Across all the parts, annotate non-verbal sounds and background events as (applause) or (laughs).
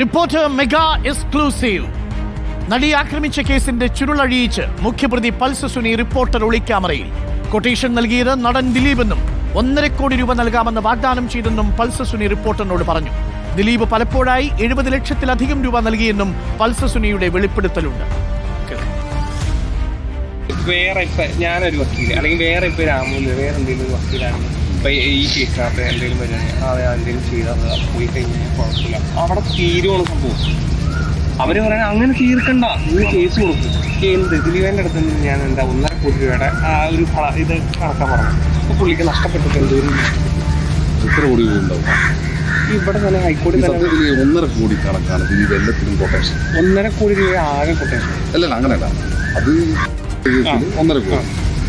Reporter mega exclusive. നടി ആക്രമിച്ച കേസിന്റെ ചുരുളഴിയിച്ച് മുഖ്യപ്രതി പൾസ് സുനി റിപ്പോർട്ടർ ഒളിക്യാമറയിൽ. കൊട്ടേഷൻ നൽകിയത് നടൻ ദിലീപെന്നും ഒന്നര കോടി രൂപ നൽകാമെന്ന് വാഗ്ദാനം ചെയ്തെന്നും പൾസ് സുനി റിപ്പോർട്ടറിനോട് പറഞ്ഞു. ദിലീപ് പലപ്പോഴായി എഴുപത് ലക്ഷത്തിലധികം രൂപ നൽകിയെന്നും പൾസ് സുനിയുടെ വെളിപ്പെടുത്തലുണ്ട്. വേറെ ഇപ്പൊ ഞാനൊരു വക്കീൽ അല്ലെങ്കിൽ വേറെ ഇപ്പൊ രാമൂൽ വേറെ എന്തെങ്കിലും വക്കീലാണ് ഇപ്പൊ ഈ കേൾക്കാത്ത എന്തെങ്കിലും വരുന്നത് അതെ എന്തെങ്കിലും ചെയ്താൽ പോയി കഴിഞ്ഞാൽ കുഴപ്പമില്ല. അവിടെ തീരുവാണ് സംഭവം അവർ പറയാൻ അങ്ങനെ തീർക്കണ്ട നീ കേസ് കൊടുക്കും. എന്ത് ദിലീപന്റെ അടുത്ത് നിന്ന് ഞാൻ എന്താ ഒന്നര കോടി രൂപയുടെ ആ ഒരു ഇത് കണക്കാൻ പറഞ്ഞു. അപ്പൊ പുള്ളിക്ക് നഷ്ടപ്പെട്ടിട്ട് എന്തോരം എത്ര കോടി ഉണ്ടാവും? ഇവിടെ തന്നെ ഹൈക്കോടതി ഒന്നര കോടി കണക്കാണ് ദിലീപ് എല്ലാത്തിനും കൊട്ടേഷൻ ഒന്നര കോടി രൂപ ആകെ കൊട്ടേഷൻ അല്ലല്ല അങ്ങനെയല്ല. അത് ഒന്നര കോടി.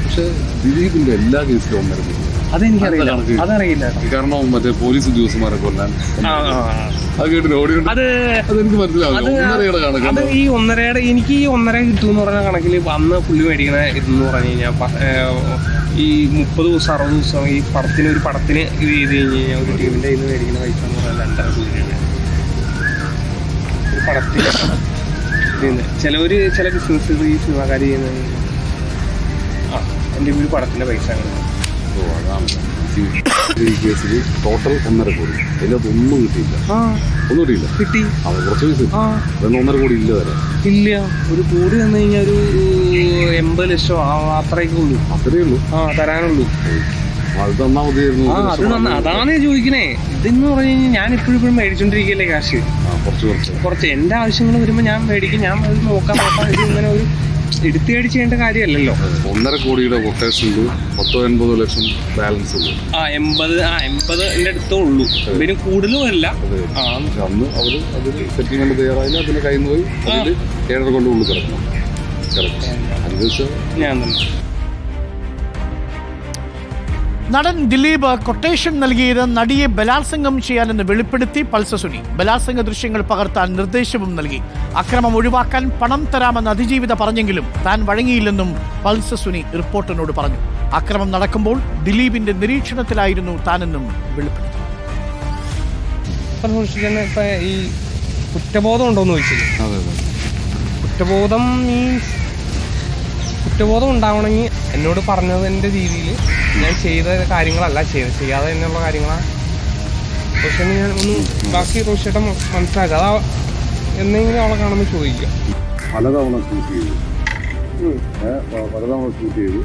പക്ഷെ ദിലീപിന്റെ എല്ലാ കേസിലും ഒന്നര കോടി. അതെനിക്കറിയില്ല. കണക്ക്. അതറിയില്ല. കേട്ടോ. കാരണം മറ്റേ പോലീസ് ഉദ്യോഗസ്ഥന്മാരെ കൊല്ലാൻ. ആ, ആ, ആ. അത് കേട്ടില്ല ഓടിയുണ്ട് അത് അതെനിക്ക് മനസ്സിലാവില്ല. അത് ഒന്നരയുടെ അത് കണക്കാണ് ഈ ഒന്നരയുടെ എനിക്ക് ഈ ഒന്നര കിട്ടുമെന്ന് പറഞ്ഞ കണക്കിൽ അന്ന് പുള്ളി മേടിക്കണ ഇതെന്ന് പറഞ്ഞു കഴിഞ്ഞാൽ ഈ മുപ്പത് ദിവസം അറുപത് ദിവസം ഈ പടത്തിന് ഒരു പടത്തിന് ഇത് ചെയ്ത് കഴിഞ്ഞ് കഴിഞ്ഞാൽ ഒരു ടീമിന്റെ കയ്യിൽ നിന്ന് മേടിക്കുന്ന പൈസ എന്ന് പറഞ്ഞാൽ രണ്ടര രൂപയാണ് ഒരു പടത്തിന് ചിലവര് ചില ബിസിനസ് ഈ സിനിമാക്കാർ ചെയ്യുന്നത് ആ എന്റെ ഒരു പടത്തിന്റെ പൈസ അങ്ങനെ ഓ, അതാണ് ഈ- കേസിൽ ടോട്ടൽ ഒന്നര കോടി. അതിനകത്ത് ഒന്നും കിട്ടിയില്ല. ഒന്നും കിട്ടിയില്ല. കിട്ടി. അത് കുറച്ച് പൈസ അതൊന്നും ഒന്നര കോടി ഇല്ല വരെ. ഇല്ല. ഒരു കോടി തന്നു കഴിഞ്ഞാൽ ഒരു എൺപത് ലക്ഷം അത്രയൊക്കെ ഉള്ളൂ. അത്രയേ ഉള്ളൂ. ആ തരാനുള്ളൂ. അത് തന്നാ മതിയായിരുന്നു. അത് നന്ന അതാണ് ചോദിക്കണേ. ഇതെന്ന് പറഞ്ഞു കഴിഞ്ഞാൽ ഞാൻ ഇപ്പോഴും ഇപ്പോഴും മേടിച്ചോണ്ടിരിക്കല്ലേ കാശ്. കുറച്ച് കുറച്ച്. കുറച്ച് എന്റെ ആവശ്യങ്ങൾ വരുമ്പോൾ ഞാൻ മേടിക്കും. ഞാൻ അത് നോക്കാൻ നോക്കാം ഇത് ഇങ്ങനെ ഒരു എടുത്തേടി ചെയ്യേണ്ട കാര്യമല്ലല്ലോ. ഒന്നര കോടിയുടെ കൊട്ടേഷനിൽ പത്തോ എൺപതോ ലക്ഷം ബാലൻസ് ഉണ്ട്. ആ എൺപത് ആ എൺപത് എന്റെ അടുത്തേ ഉള്ളൂ. ഇതിന് കൂടുതലും അല്ല അതെ. അന്ന് അവർ അതിൽ സെറ്റിൽമെന്റ് തയ്യാറായില്ല. അതിന് കയ്യിൽ നിന്ന് പോയി ഏഴര കൊണ്ട് ഉള്ളിൽ കിടക്കണം. കറക്റ്റ് അനുവദിച്ച ഞാൻ തന്നെ. നടൻ ദിലീപ് കൊട്ടേഷൻ നൽകിയത് നടിയെ ബലാത്സംഗം ചെയ്യാനെന്ന് വെളിപ്പെടുത്തി പൾസ സുനി. ബലാത്സംഗ ദൃശ്യങ്ങൾ പകർത്താൻ നിർദ്ദേശവും നൽകി. അക്രമം ഒഴിവാക്കാൻ പണം തരാമെന്ന് അതിജീവിത പറഞ്ഞെങ്കിലും താൻ വഴങ്ങിയില്ലെന്നും പൾസസുനി റിപ്പോർട്ടറിനോട് പറഞ്ഞു. അക്രമം നടക്കുമ്പോൾ ദിലീപിന്റെ നിരീക്ഷണത്തിലായിരുന്നു താനെന്നും വെളിപ്പെടുത്തി. ഈ കുറ്റബോധം ചോദിച്ചില്ലേ? കുറ്റബോധം മീൻസ് കുറ്റബോധം ഉണ്ടാവണമെങ്കിൽ എന്നോട് പറഞ്ഞതിന്റെ രീതിയിൽ ഞാൻ ചെയ്ത കാര്യങ്ങളല്ല ചെയ്ത് ചെയ്യാതെ തന്നെയുള്ള കാര്യങ്ങളാണ്. പക്ഷേ ഞാൻ ഒന്ന് ബാക്കി റോഷിയുടെ മനസ്സിലാക്കുക അതാ എന്തെങ്കിലും അവളെ കാണുമ്പോൾ ചോദിക്കുക. പലതവണ ഷൂട്ട് ചെയ്തു. പലതവണ ഷൂട്ട് ചെയ്തു.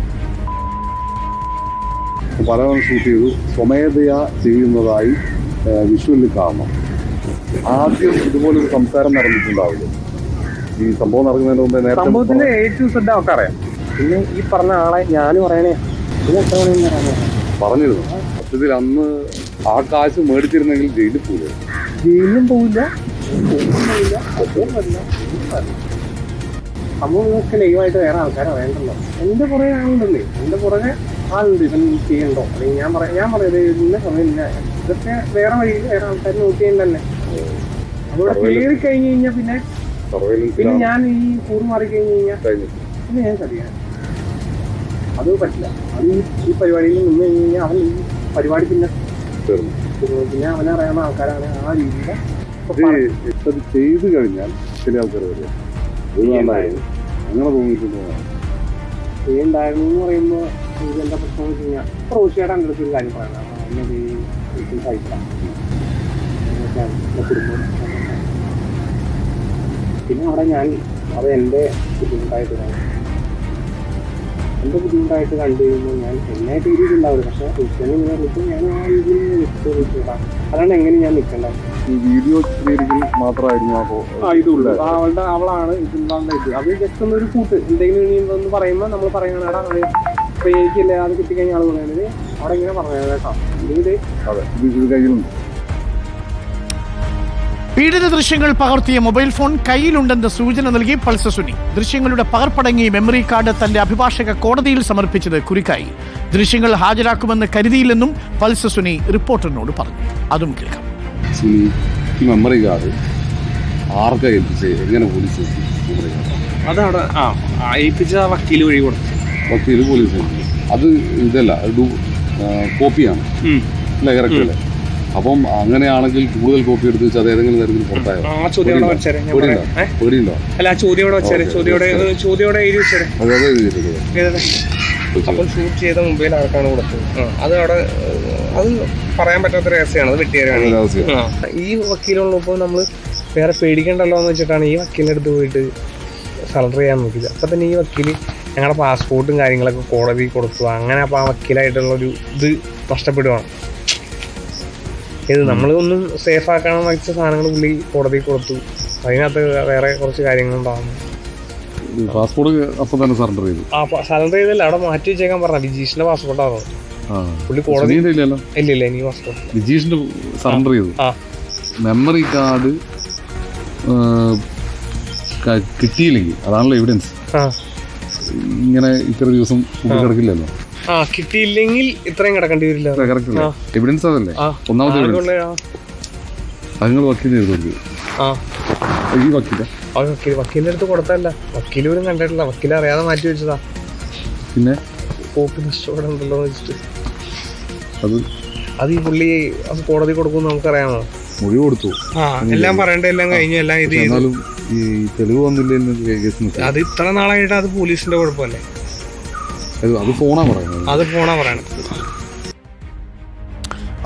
പലതവണ ഷൂട്ട് ചെയ്തു. സ്വമേധയാ ചെയ്യുന്നതായി വിഷ്വലിൽ കാണണം. ആദ്യം ഇതുപോലൊരു സംസാരം നടന്നിട്ടുണ്ടാവില്ല? ഈ സംഭവം നടക്കുന്നതിന് മുമ്പ് സംഭവത്തിന്റെ ഏറ്റവും എ ടു സെഡ് അവർക്ക് അറിയാം പിന്നെ ഈ പറഞ്ഞ ആളെ ഞാനും പറയണേ പറഞ്ഞിരുന്നു. സത്യത്തിൽ അന്ന് ആ കാശ് മേടിച്ചിരുന്നെങ്കിൽ ജയിലിൽ പോലും ജയിലിലും. സംഭവം ഇതൊക്കെ ലൈവായിട്ട് വേറെ ആൾക്കാരെ വേണ്ടല്ലോ. എന്റെ പുറകെ ആളുണ്ടല്ലേ? എന്റെ പുറകെ ആളുണ്ട്. ഇവൻ ചെയ്യണ്ടോ? അല്ലെങ്കിൽ ഞാൻ പറയാം ഞാൻ ഇന്ന ഇതൊക്കെ വേറെ വഴിയിൽ വേറെ ആൾക്കാർ കയറി കഴിഞ്ഞ് കഴിഞ്ഞാൽ പിന്നെ പിന്നെ ഞാൻ ഈ കൂറ് മാറി കഴിഞ്ഞ് കഴിഞ്ഞാൽ പിന്നെ ഞാൻ ചതിയാണ് അത് പറ്റില്ല. അത് ഈ- പരിപാടിയിൽ നിന്ന് കഴിഞ്ഞ് കഴിഞ്ഞാൽ അവൻ ഈ പരിപാടി പിന്നെ തീർന്നു. പിന്നെ അവനെ അറിയാവുന്ന ആൾക്കാരാണ് ആ രീതിയിൽ ഇത് ചെയ്തു കഴിഞ്ഞാൽ ചില ആൾക്കാർ വരും. അങ്ങനെ തോന്നിയിട്ടുണ്ടോ. എന്ന് പറയുമ്പോൾ എന്താ പ്രശ്നം എന്ന് വെച്ച് കഴിഞ്ഞാൽ റോഷിയുടെ എന്റെ ഒരു കാര്യം പറയണം സഹിക്കാം കുടുംബം. പിന്നെ അവിടെ ഞാൻ അത് എന്റെ ബുദ്ധിമുട്ടായിട്ട് എന്റെ ബുദ്ധിമുട്ടായിട്ട് കണ്ടു കഴിയുമ്പോൾ ഞാൻ എന്നായിട്ട് തീരുന്നുണ്ടാവില്ല പക്ഷെ ഇങ്ങനെ വിളിച്ച് ഞാൻ ആ രീതിയിൽ വിളിച്ചോടാം അതാണ് എങ്ങനെ ഞാൻ നിൽക്കേണ്ടത് ഈ വീഡിയോ മാത്രമായിരുന്നു അപ്പോൾ ആ ഇതുള്ളൂ അവളുടെ അവളാണ് ഇതിന്റെ ഇത്. അത് ജസ്റ്റ് ഒന്നൊരു ഒരു കൂട്ട്. എന്തെങ്കിലും ഒന്ന് പറയുമ്പോൾ നമ്മൾ പറയണടാ അത് ഇപ്പൊ എനിക്കില്ല അത് കിട്ടിക്കഴിഞ്ഞ ആൾ പറയുന്നത് അവിടെ ഇങ്ങനെ പറഞ്ഞു കേട്ടോ. ഇത് അതെ ഇത് കയ്യിലുണ്ട്. പീഡിത ദൃശ്യങ്ങൾ പകർത്തിയ മൊബൈൽ ഫോൺ കയ്യിലുണ്ടെന്ന സൂചന നൽകി പൾസ സുനി. ദൃശ്യങ്ങളുടെ പകർപ്പടങ്ങി മെമ്മറി കാർഡ് തന്റെ അഭിഭാഷക കോടതിയിൽ സമർപ്പിച്ചത് കുരുക്കായി. ദൃശ്യങ്ങൾ ഹാജരാക്കുമെന്ന് കരുതിയില്ലെന്നും പൾസ സുനി റിപ്പോർട്ടറിനോട് പറഞ്ഞു. അതും കേൾക്കാം. ഈ മെമ്മറി കാർഡ് ആർക്കാ എങ്ങനെ പോലീസ് അതവിടെ ആ ഏൽപ്പിച്ച വക്കീൽ വഴി കൊടുത്തു. വക്കീൽ പോലീസ് അത് ഇതല്ല കോപ്പിയാണ്. അല്ല ഇറക്കല്ലേ അപ്പം അങ്ങനെയാണെങ്കിൽ കൂടുതൽ കോപ്പി എടുത്ത് വെച്ച് അത് ഏതെങ്കിലും തരത്തിൽ പുറത്തായോ? പേടിയുണ്ടോ? അല്ല വെച്ചേരെ ചോദ്യോടെ എഴുതി വെച്ചേരെ. അപ്പോൾ ഷൂട്ട് ചെയ്ത മൊബൈൽ ആർക്കാണ് കൊടുത്തത്? അത് അവിടെ അത് പറയാൻ പറ്റാത്ത രഹസ്യമാണ് അത്. ഈ വക്കീലുള്ളപ്പോൾ നമ്മൾ വേറെ പേടിക്കണ്ടല്ലോ എന്ന് വെച്ചിട്ടാണ് ഈ വക്കീലിന്റെ അടുത്ത് പോയിട്ട് സറണ്ടർ ചെയ്യാൻ നോക്കിയത്. അപ്പം തന്നെ ഈ വക്കീൽ ഞങ്ങളുടെ പാസ്പോർട്ടും കാര്യങ്ങളൊക്കെ കോടതി കൊടുത്തു. അങ്ങനെ അപ്പോൾ ആ വക്കീലായിട്ടുള്ള ഒരു ഇത് നഷ്ടപ്പെടുവാണ്. ഇത് നമ്മളൊന്നും സേഫ് ആക്കാൻ വെച്ച സാധനങ്ങൾ പുള്ളി കോടതി കൊടുത്തു. അതിനകത്ത് വേറെ കുറച്ച് കാര്യങ്ങളുണ്ടാകുന്നു പാസ്പോർട്ട് അപ്പം തന്നെ സറണ്ടർ ചെയ്തു. ആ സറണ്ടർ ചെയ്തല്ല അവിടെ മാറ്റി വെച്ചേക്കാൻ പറഞ്ഞ ബിജീഷിന്റെ പാസ്പോർട്ടാണോ പുള്ളി കോടതി ഇല്ലല്ലോ? ഇല്ല ഇല്ല എനിക്ക് പാസ്പോർട്ട് വിജീഷിന്റെ സറണ്ടർ ചെയ്തു. മെമ്മറി കാർഡ് കിട്ടിയില്ലെങ്കിൽ അതാണല്ലോ എവിഡൻസ് ഇങ്ങനെ ഇത്ര ദിവസം കിടക്കില്ലല്ലോ. ആ കിട്ടിയില്ലെങ്കിൽ ഇത്രയും കിടക്കേണ്ടി വരില്ല. എവിഡൻസ് അതല്ലേ? ഒന്നാമത്തെ ആ അത് നിങ്ങൾ വക്കീൽ ചെയ്ത് ആ. ഈ വക്കീല? ആ വക്കീൽ വക്കീലിന്റെ അടുത്ത് കൊടുത്തല്ല വക്കീൽ പോലും കണ്ടിട്ടില്ല. വക്കീൽ അറിയാതെ മാറ്റി വെച്ചതാ. പിന്നെ? കോപ്പി നഷ്ടപ്പെടുന്നുണ്ടല്ലോ എന്ന് വെച്ചിട്ട്. അത്? അത് ഈ പുള്ളി അത് കോടതി കൊടുക്കുമെന്ന് നമുക്കറിയാമോ? മൊഴി കൊടുത്തു. എല്ലാം പറയേണ്ട എല്ലാം കഴിഞ്ഞു എല്ലാം ഇത് എന്നാലും ഈ തെളിവ് വന്നില്ല അത് ഇത്ര നാളായിട്ട് അത് പോലീസിന്റെ കുഴപ്പമല്ലേ? അത് ഫോണാ പറയുന്നത്. അത് ഫോണാ പറയണത്.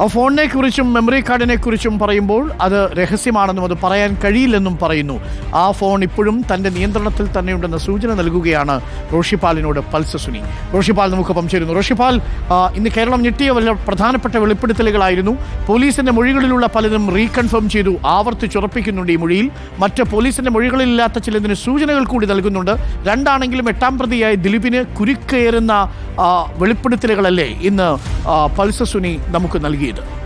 ആ ഫോണിനെ കുറിച്ചും മെമ്മറി കാർഡിനെ കുറിച്ചും പറയുമ്പോൾ അത് രഹസ്യമാണെന്നും അത് പറയാൻ കഴിയില്ലെന്നും പറയുന്നു. ആ ഫോൺ ഇപ്പോഴും തന്റെ നിയന്ത്രണത്തിൽ തന്നെയുണ്ടെന്ന സൂചന നൽകുകയാണ് റോഷിപാലിനോട് പൾസ സുനി. റോഷിപാൽ നമുക്ക് പങ്കുചേരുന്നു റോഷിപാൽ ഇന്ന് കേരളം ഞെട്ടിയ വല്ല പ്രധാനപ്പെട്ട വെളിപ്പെടുത്തലുകളായിരുന്നു. പോലീസിന്റെ മൊഴികളിലുള്ള പലതും റീകൺഫേം ചെയ്തു ആവർത്തിച്ചുറപ്പിക്കുന്നുണ്ട് ഈ മൊഴിയിൽ. മറ്റ് പോലീസിന്റെ മൊഴികളിലില്ലാത്ത ചിലതിന് സൂചനകൾ കൂടി നൽകുന്നുണ്ട്. രണ്ടാണെങ്കിലും എട്ടാം പ്രതിയായ ദിലീപിന് കുരുക്കേറുന്ന വെളിപ്പെടുത്തലുകളല്ലേ ഇന്ന് പൾസ സുനി നമുക്ക് നൽകിയത്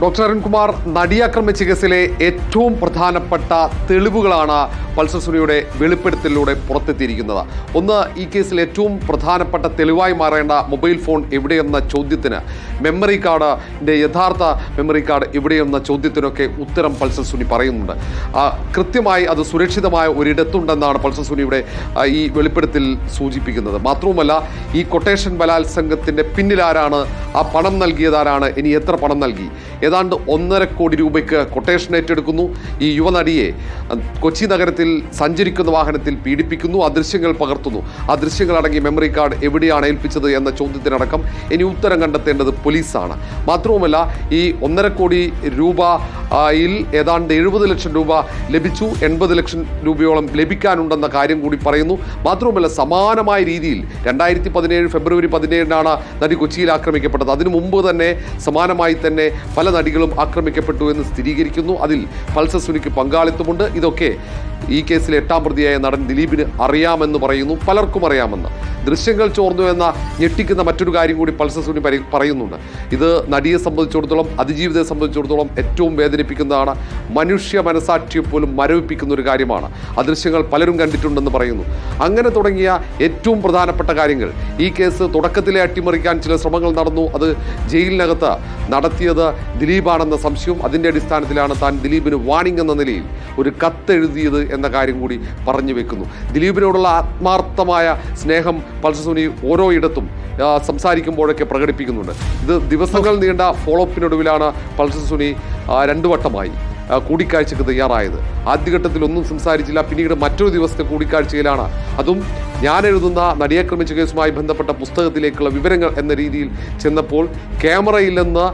ഡോക്ടർ അരുൺകുമാർ നടിയാക്രമിച്ച കേസിലെ ഏറ്റവും പ്രധാനപ്പെട്ട തെളിവുകളാണ് പൾസർ സുനിയുടെ വെളിപ്പെടുത്തലിലൂടെ പുറത്തെത്തിയിരിക്കുന്നത്. ഒന്ന് ഈ കേസിൽ ഏറ്റവും പ്രധാനപ്പെട്ട തെളിവായി മാറേണ്ട മൊബൈൽ ഫോൺ എവിടെയെന്ന ചോദ്യത്തിന് മെമ്മറി കാർഡിന്റെ യഥാർത്ഥ മെമ്മറി കാർഡ് എവിടെയെന്ന ചോദ്യത്തിനൊക്കെ ഉത്തരം പൾസർ സുനി പറയുന്നുണ്ട്. കൃത്യമായി അത് സുരക്ഷിതമായ ഒരിടത്തുണ്ടെന്നാണ് പൾസർ സുനിയുടെ ഈ വെളിപ്പെടുത്തൽ സൂചിപ്പിക്കുന്നത്. മാത്രവുമല്ല ഈ കൊട്ടേഷൻ ബലാത്സംഗത്തിന്റെ പിന്നിലാരാണ് ആ പണം നൽകിയതാരാണ് ഇനി എത്ര പണം നൽകി? ഏതാണ്ട് ഒന്നര കോടി രൂപയ്ക്ക് കൊട്ടേഷൻ ഏറ്റെടുക്കുന്നു. ഈ യുവനടിയെ കൊച്ചി നഗരത്തിൽ സഞ്ചരിക്കുന്ന വാഹനത്തിൽ പീഡിപ്പിക്കുന്നു. ആ ദൃശ്യങ്ങൾ പകർത്തുന്നു. ആ ദൃശ്യങ്ങളടങ്ങിയ മെമ്മറി കാർഡ് എവിടെയാണ് ഏൽപ്പിച്ചത് എന്ന ചോദ്യത്തിനടക്കം ഇനി ഉത്തരം കണ്ടെത്തേണ്ടത് പോലീസാണ്. മാത്രവുമല്ല ഈ ഒന്നര കോടി രൂപയിൽ ഏതാണ്ട് എഴുപത് ലക്ഷം രൂപ ലഭിച്ചു. എൺപത് ലക്ഷം രൂപയോളം ലഭിക്കാനുണ്ടെന്ന കാര്യം കൂടി പറയുന്നു. മാത്രവുമല്ല സമാനമായ രീതിയിൽ രണ്ടായിരത്തി പതിനേഴ് ഫെബ്രുവരി പതിനേഴിനാണ് നടി കൊച്ചിയിൽ ആക്രമിക്കപ്പെട്ടത്. അതിനു മുമ്പ് തന്നെ സമാനമായി തന്നെ പല നടികളും ആക്രമിക്കപ്പെട്ടു എന്ന് സ്ഥിരീകരിക്കുന്നു. അതിൽ പൾസർ സുനിക്ക് പങ്കാളിത്തമുണ്ട്. ഇതൊക്കെ ഈ കേസിൽ എട്ടാം പ്രതിയായ നടൻ ദിലീപിന് അറിയാമെന്ന് പറയുന്നു പലർക്കും അറിയാമെന്ന്. ദൃശ്യങ്ങൾ ചോർന്നു എന്ന ഞെട്ടിക്കുന്ന മറ്റൊരു കാര്യം കൂടി പൾസർ സുനി പറയുന്നുണ്ട്. ഇത് നടിയെ സംബന്ധിച്ചിടത്തോളം അതിജീവിതയെ സംബന്ധിച്ചിടത്തോളം ഏറ്റവും വേദനിപ്പിക്കുന്നതാണ്. മനുഷ്യ മനസാക്ഷിയെ പോലും മരവിപ്പിക്കുന്ന ഒരു കാര്യമാണ്. ആ ദൃശ്യങ്ങൾ പലരും കണ്ടിട്ടുണ്ടെന്ന് പറയുന്നു. അങ്ങനെ തുടങ്ങിയ ഏറ്റവും പ്രധാനപ്പെട്ട കാര്യങ്ങൾ. ഈ കേസ് തുടക്കത്തിലെ അട്ടിമറിക്കാൻ ചില ശ്രമങ്ങൾ നടന്നു. അത് ജയിലിനകത്ത് നടത്തിയത് ദിലീപാണെന്ന സംശയം അതിന്റെ അടിസ്ഥാനത്തിലാണ് താൻ ദിലീപിന് വാണിംഗ് എന്ന നിലയിൽ ഒരു കത്തെഴുതിയത് എന്ന കാര്യം കൂടി പറഞ്ഞു വെക്കുന്നു. ദിലീപിനോടുള്ള ആത്മാർത്ഥമായ സ്നേഹം പൾസസുനി ഓരോ ഇടത്തും സംസാരിക്കുമ്പോഴൊക്കെ പ്രകടിപ്പിക്കുന്നുണ്ട്. ഇത് ദിവസങ്ങൾ നീണ്ട ഫോളോ അപ്പിനൊടുവിലാണ് പൾസസുനി രണ്ടു വട്ടമായി കൂടിക്കാഴ്ചക്ക് തയ്യാറായത്. ആദ്യഘട്ടത്തിൽ ഒന്നും സംസാരിച്ചില്ല പിന്നീട് മറ്റൊരു ദിവസത്തെ കൂടിക്കാഴ്ചയിലാണ്. അതും ഞാൻ എഴുതുന്ന നടിയാക്രമിച്ച കേസുമായി ബന്ധപ്പെട്ട പുസ്തകത്തിലേക്കുള്ള വിവരങ്ങൾ എന്ന രീതിയിൽ ചെന്നപ്പോൾ ക്യാമറയില്ലെന്ന്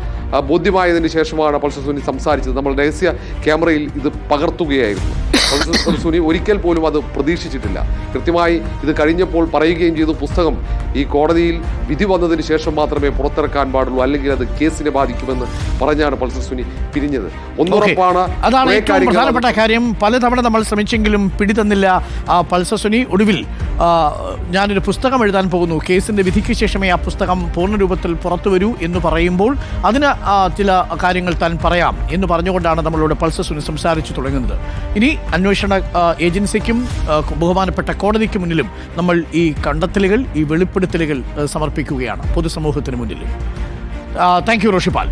ബോധ്യമായതിന് ശേഷമാണ് പൾസർ സുനി സംസാരിച്ചത്. നമ്മൾ രഹസ്യ ക്യാമറയിൽ ഇത് പകർത്തുകയായിരുന്നു. പൾസർ സുനി (laughs) ഒരിക്കൽ പോലും അത് പ്രതീക്ഷിച്ചിട്ടില്ല. കൃത്യമായി ഇത് കഴിഞ്ഞപ്പോൾ പറയുകയും ചെയ്തു പുസ്തകം ഈ കോടതിയിൽ വിധി വന്നതിന് ശേഷം മാത്രമേ പുറത്തിറക്കാൻ പാടുള്ളൂ അല്ലെങ്കിൽ അത് കേസിനെ ബാധിക്കുമെന്ന് പറഞ്ഞാണ് പൾസർ സുനി പിരിഞ്ഞത്. ഒന്നുറപ്പാണ് അതാണ് ഏറ്റവും പ്രധാനപ്പെട്ട കാര്യം. പലതവണ നമ്മൾ ശ്രമിച്ചെങ്കിലും പിടിതന്നില്ല ആ പൾസസുനി ഒടുവിൽ. ആ, ഞാനൊരു പുസ്തകം എഴുതാൻ പോകുന്നു. കേസിന്റെ വിധിക്ക് ശേഷമേ ആ പുസ്തകം പൂർണ രൂപത്തിൽ പുറത്തു വരൂ എന്ന് പറയുമ്പോൾ അതിന് ചില കാര്യങ്ങൾ താൻ പറയാം എന്ന് പറഞ്ഞുകൊണ്ടാണ് നമ്മളോട് പൾസസുനി സംസാരിച്ചു തുടങ്ങുന്നത്. ഇനി അന്വേഷണ ഏജൻസിക്കും ബഹുമാനപ്പെട്ട കോടതിക്ക് മുന്നിലും നമ്മൾ ഈ കണ്ടെത്തലുകൾ ഈ വെളിപ്പെടുത്തലുകൾ സമർപ്പിക്കുകയാണ് പൊതുസമൂഹത്തിന് മുന്നിൽ. Thank you Roshipal.